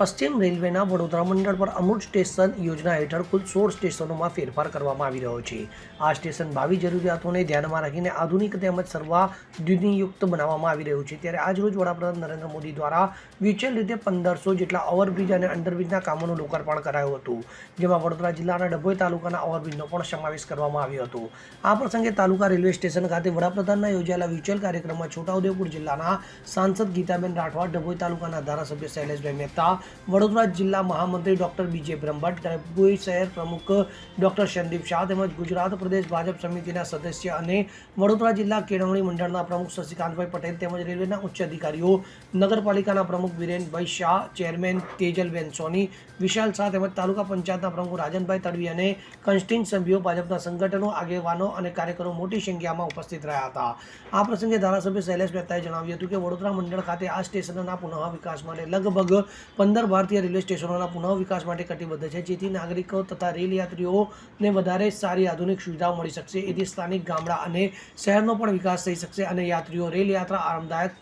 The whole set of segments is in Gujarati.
પશ્ચિમ રેલવેના વડોદરા મંડળ પર અમૃત સ્ટેશન યોજના હેઠળ કુલ સોળ સ્ટેશનોમાં ફેરફાર કરવામાં આવી રહ્યો છે. આ સ્ટેશન ભાવિ જરૂરિયાતોને ધ્યાનમાં રાખીને આધુનિક તેમજ સર્વાધ્યુનિયુક્ત બનાવવામાં આવી રહ્યું છે. ત્યારે આજરોજ વડાપ્રધાન નરેન્દ્ર મોદી દ્વારા વ્યુચ્યુઅલ રીતે પંદરસો જેટલા ઓવરબ્રિજ અને અંડરબ્રિજના કામોનું લોકાર્પણ કરાયું હતું, જેમાં વડોદરા જિલ્લાના ડભોઈ તાલુકાના ઓવરબ્રિજનો પણ સમાવેશ કરવામાં આવ્યો હતો. આ પ્રસંગે તાલુકા રેલવે સ્ટેશન ખાતે વડાપ્રધાનના યોજાયેલા વ્યુચ્યુઅલ કાર્યક્રમમાં છોટાઉદેપુર જિલ્લાના સાંસદ ગીતાબેન રાઠવા, ડભોઈ તાલુકાના ધારાસભ્ય શૈલેષભાઈ મહેતા વડોદરા જિલ્લા મહામંત્રી ડૉક્ટર બીજે બ્રહ્મભટ્ટ ડભોઈ શહેર પ્રમુખ ડૉક્ટર સંદીપ શાહ તેમજ ગુજરાત પ્રદેશ ભાજપ સમિતિના સદસ્ય અને વડોદરા જિલ્લા કેળવણી મંડળના પ્રમુખ શશિકાંતભાઈ પટેલ તેમજ રેલવેના ઉચ્ચ અધિકારીઓ, નગરપાલિકાના પ્રમુખ વિરેનભાઈ શાહ, ચેરમેન તેજલબેન સોની, વિશાલ શાહ તેમજ તાલુકા પંચાયતના પ્રમુખ રાજનભાઈ તડવી અને કન્સ્ટિંગ સભ્યો ભાજપના સંગઠનો, આગેવાનો અને કાર્યકરો મોટી સંખ્યામાં ઉપસ્થિત રહ્યા હતા. આ પ્રસંગે ધારાસભ્ય શૈલેષ મહેતાએ જણાવ્યું હતું કે વડોદરા મંડળ ખાતે આ સ્ટેશનના પુનઃ વિકાસ માટે લગભગ પંદર ભારતીય રેલવે સ્ટેશનોના પુનઃ વિકાસ માટે કટિબદ્ધ છે, જેથી નાગરિકો તથા રેલ યાત્રીઓને વધારે સારી આધુનિક સુવિધાઓ મળી શકશે. એથી સ્થાનિક ગામડા અને શહેરનો પણ વિકાસ થઈ શકશે અને યાત્રીઓ રેલ યાત્રા આરામદાયક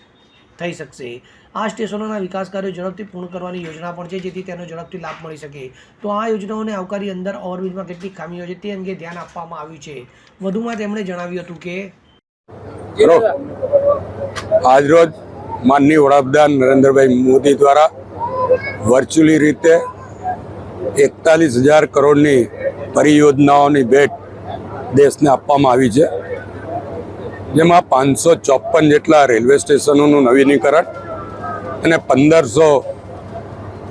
થઈ શકશે. આ સ્ટેશનોના વિકાસ કાર્યો ઝડપથી પૂર્ણ કરવાની યોજના પણ છે, જેથી તેનો ઝડપથી લાભ મળી શકે. તો આ યોજનાઓને આવકારી અંદર ઓવરબ્રિજમાં કેટલી ખામીઓ છે તે અંગે ધ્યાન આપવામાં આવ્યું છે. વધુમાં તેમણે જણાવ્યું હતું કે આજરોજ માનનીય વડાપ્રધાન નરેન્દ્રભાઈ મોદી દ્વારા વર્ચ્યુઅલી રીતે એકતાલીસ હજાર કરોડની પરિયોજનાઓની ભેટ દેશને આપવામાં આવી છે. જેમાં પાંચસો ચોપન જેટલા રેલવે સ્ટેશનોનું નવીનીકરણ અને પંદરસો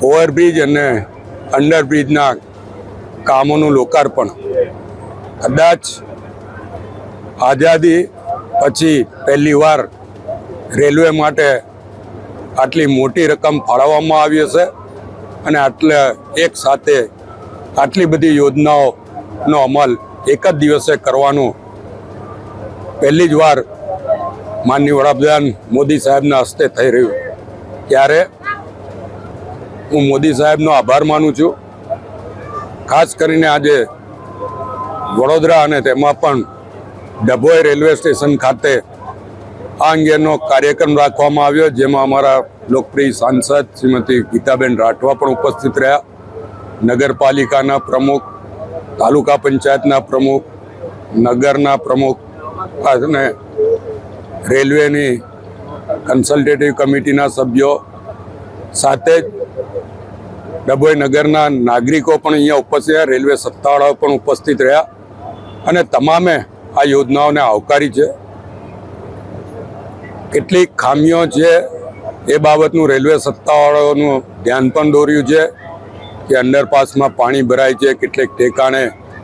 ઓવરબ્રિજ અને અંડરબ્રિજના કામોનું લોકાર્પણ. કદાચ આઝાદી પછી પહેલીવાર રેલવે માટે આટલી મોટી રકમ ફાળવવામાં આવી હશે. અને આટલે એક સાથે આટલી બધી યોજનાઓનો અમલ એક જ દિવસે કરવાનું પહેલી જ વાર માનનીય વડાપ્રધાન મોદી સાહેબના હસ્તે થઈ રહ્યું. ત્યારે હું મોદી સાહેબનો આભાર માનું છું. ખાસ કરીને આજે વડોદરા અને તેમાં પણ ડભોઈ રેલવે સ્ટેશન ખાતે આ અંગેનો કાર્યક્રમ રાખવામાં આવ્યો, જેમાં અમારા લોકપ્રિય સાંસદ શ્રીમતી ગીતાબેન રાઠવા પણ ઉપસ્થિત રહ્યા. નગરપાલિકાના પ્રમુખ, તાલુકા પંચાયતના પ્રમુખ, નગરના પ્રમુખ અને રેલવેની કન્સલ્ટેટિવ કમિટીના સભ્યો સાથે જ ડભોઈ નગરના નાગરિકો પણ અહીંયા ઉપસ્થિત રહ્યા, રેલવે સત્તાવાળાઓ પણ ઉપસ્થિત રહ્યા. અને તમામે આ યોજનાઓને આવકારી છે. કેટલીક ખામીઓ છે એ બાબતનું રેલવે સત્તાવાળાઓનું ધ્યાન પણ દોર્યું છે કે અંડરપાસમાં પાણી ભરાય છે, કેટલીક ઠેકાણે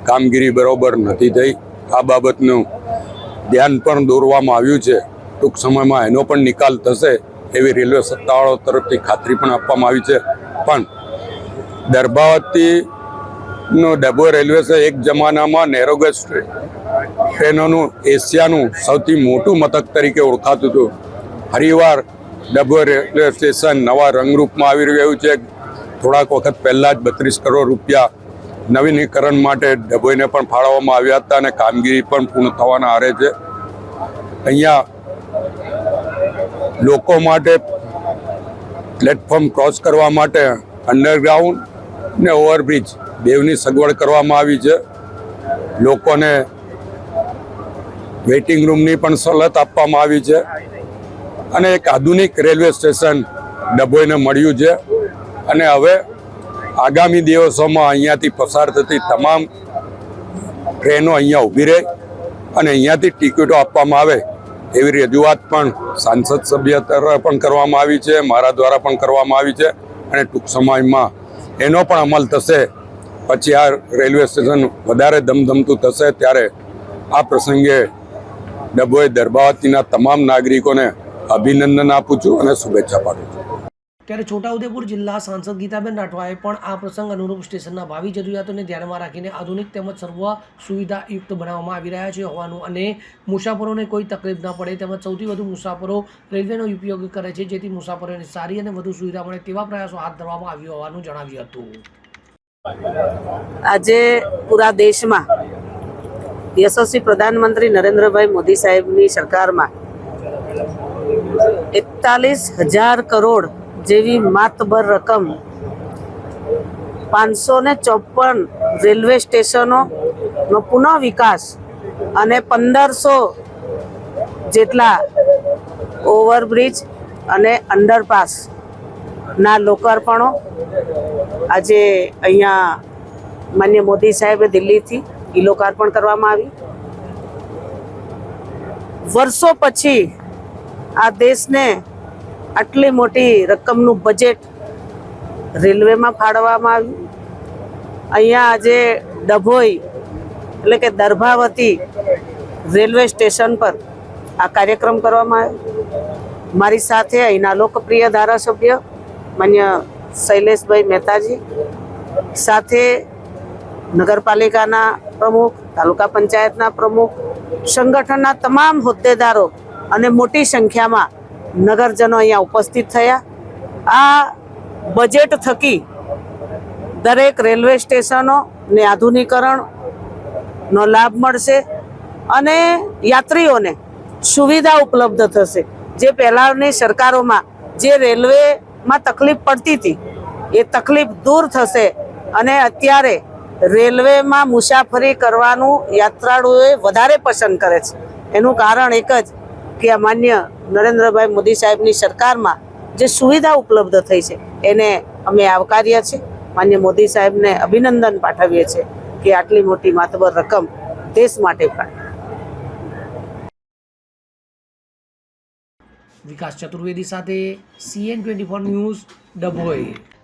કામગીરી બરોબર નથી થઈ. આ બાબતનું ધ્યાન પણ દોરવામાં આવ્યું છે. ટૂંક સમયમાં એનો પણ નિકાલ થશે એવી રેલવે સત્તાવાળાઓ તરફથી ખાતરી પણ આપવામાં આવી છે. પણ દરબાવતીનો ડભો રેલવે છે, એક જમાનામાં નેરોગેજ ટ્રેનોનું એશિયાનું સૌથી મોટું મથક તરીકે ઓળખાતું હતું. હરિવાર ડભો રેલવે સ્ટેશન નવા રંગરૂપમાં આવી રહ્યું છે. થોડાક વખત પહેલાં જ બત્રીસ કરોડ રૂપિયા નવીનીકરણ માટે ડભોઈને પણ ફાળવવામાં આવ્યા હતા અને કામગીરી પણ પૂર્ણ થવાના આરે છે. અહીંયા લોકો માટે પ્લેટફોર્મ ક્રોસ કરવા માટે અંડરગ્રાઉન્ડ ને ઓવરબ્રિજ બેવની સગવડ કરવામાં આવી છે. લોકોને વેઇટિંગ રૂમની પણ સવલત આપવામાં આવી છે. અને એક આધુનિક રેલવે સ્ટેશન ડભોઈને મળ્યું છે. અને હવે આગામી દિવસોમાં અહીંયાથી પસાર થતી તમામ ટ્રેનો અહીંયા ઊભી રહે અને અહીંયાથી ટિકિટો આપવામાં આવે એવી રજૂઆત પણ સાંસદ સભ્ય તરફ પણ કરવામાં આવી છે, મારા દ્વારા પણ કરવામાં આવી છે અને ટૂંક સમયમાં એનો પણ અમલ થશે. પછી આ રેલવે સ્ટેશન વધારે ધમધમતું થશે ત્યારે આ પ્રસંગે ડભોઈ દરબાવતીના તમામ નાગરિકોને અભિનંદન આપું છું અને શુભેચ્છા પાઠવું છું. ત્યારે છોટાઉદેપુર જિલ્લા સાંસદ ગીતાબેન રાઠવાએ પણ આ પ્રસંગ અનુરૂપ સ્ટેશનના ભાવિ જરૂરિયાતોને ધ્યાનમાં રાખીને આધુનિક તેમજ સર્વ સુવિધાયુક્ત બનાવવામાં આવી રહ્યા છે. હોવાનું અને મુસાફરોને કોઈ તકલીફ ન પડે તેમજ સૌથી વધુ મુસાફરો રેલવેનો ઉપયોગ કરે છે જેથી મુસાફરોને સારી અને વધુ સુવિધા મળે તેવા પ્રયાસો હાથ ધરવામાં આવ્યો હોવાનું જણાવ્યું હતું. આજે પૂરા દેશમાં યશસ્વી પ્રધાનમંત્રી નરેન્દ્રભાઈ મોદી સાહેબની સરકારમાં એકતાલીસ હજાર કરોડ જેવી માતબર રકમ પાંચસો ને ચોપન રેલવે સ્ટેશનોનો પુનઃ વિકાસ અને પંદરસો જેટલા ઓવરબ્રિજ અને અંડરપાસના લોકાર્પણો આજે અહીંયા માન્ય મોદી સાહેબે દિલ્હીથી ઈ લોકાર્પણ કરવામાં આવી. વર્ષો પછી આ દેશને આટલી મોટી રકમનું બજેટ રેલવેમાં ફાળવવામાં આવ્યું. અહીંયા આજે ડભોઈ એટલે કે દર્ભાવતી રેલવે સ્ટેશન પર આ કાર્યક્રમ કરવામાં આવ્યો. મારી સાથે અહીંના લોકપ્રિય ધારાસભ્ય માન્ય શૈલેષભાઈ મહેતાજી, સાથે નગરપાલિકાના પ્રમુખ, તાલુકા પંચાયતના પ્રમુખ, સંગઠનના તમામ હોદ્દેદારો અને મોટી સંખ્યામાં નગરજનો અહીંયા ઉપસ્થિત થયા. આ બજેટ થકી દરેક રેલવે સ્ટેશનો ને આધુનિકરણનો લાભ મળશે અને યાત્રીઓને સુવિધા ઉપલબ્ધ થશે. જે પહેલાંની સરકારોમાં જે રેલવેમાં તકલીફ પડતી હતી, એ તકલીફ દૂર થશે અને અત્યારે રેલવેમાં મુસાફરી કરવાનું યાત્રાળુઓએ વધારે પસંદ કરે છે. એનું કારણ એક જ કે આ માન્ય નરેન્દ્રભાઈ મોદી સાહેબની સરકારમાં જે સુવિધા ઉપલબ્ધ થઈ છે, એને અમે આવકાર્યા છે. માન્ય મોદી સાહેબને અભિનંદન પાઠવીએ છીએ કે આટલી મોટી માતબર રકમ દેશ માટે પણ વિકાસ ચતુર્વેદી સાથે CN twenty four news, Dabhoi.